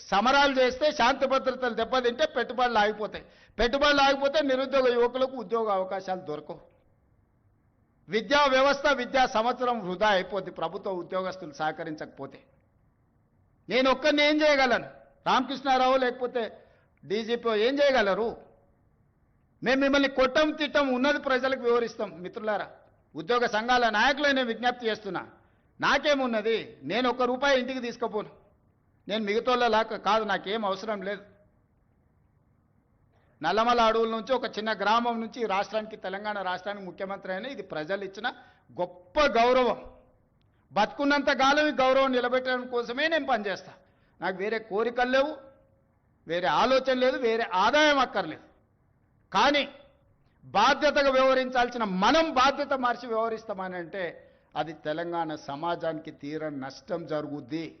సమరాలు చేస్తే శాంతి భద్రతలు దెబ్బతింటే పెట్టుబడులు ఆగిపోతాయి. పెట్టుబడులు ఆగిపోతే నిరుద్యోగ యువకులకు ఉద్యోగ అవకాశాలు దొరకవు. విద్యా వ్యవస్థ విద్యా సంవత్సరం వృధా అయిపోద్ది. ప్రభుత్వ ఉద్యోగస్తులు సహకరించకపోతే. నేను ఒక్కరిని ఏం చేయగలను? రామకృష్ణారావు లేకపోతే డీజీపీ ఏం చేయగలరు? మేము మిమ్మల్ని కొట్టం తిట్టం ఉన్నది ప్రజలకు వివరిస్తాం. మిత్రులారా ఉద్యోగ సంఘాల నాయకులు నేను విజ్ఞప్తి చేస్తున్నా. నాకేమున్నది? నేను ఒక్క రూపాయి ఇంటికి తీసుకుపోను. నేను మిగతాలాక కాదు నాకేం అవసరం లేదు. నల్లమల అడవుల నుంచి ఒక చిన్న గ్రామం నుంచి రాష్ట్రానికి తెలంగాణ రాష్ట్రానికి ముఖ్యమంత్రి అయిన ఇది ప్రజలు ఇచ్చిన గొప్ప గౌరవం. బతుకున్నంత కాలం ఈ గౌరవం నిలబెట్టడం కోసమే నేను పనిచేస్తా. నాకు వేరే కోరికలు లేవు వేరే ఆలోచన లేదు వేరే ఆదాయం అక్కర్లేదు. కానీ బాధ్యతగా వ్యవహరించాల్సిన మనం బాధ్యత మార్చి వ్యవహరిస్తామని అంటే అది తెలంగాణ సమాజానికి తీరని నష్టం జరుగుద్ది.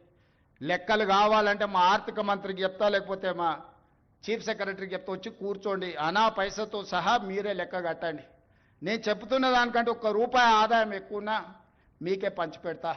లెక్కలు కావాలంటే మా ఆర్థిక మంత్రికి చెప్తా లేకపోతే మా చీఫ్ సెక్రటరీకి చెప్తా వచ్చి కూర్చోండి. అనా పైసతో సహా మీరే లెక్క కట్టండి. నేను చెప్తున్న దానికంటే ఒక్క రూపాయి ఆదాయం ఎక్కువ మీకే పంచిపెడతా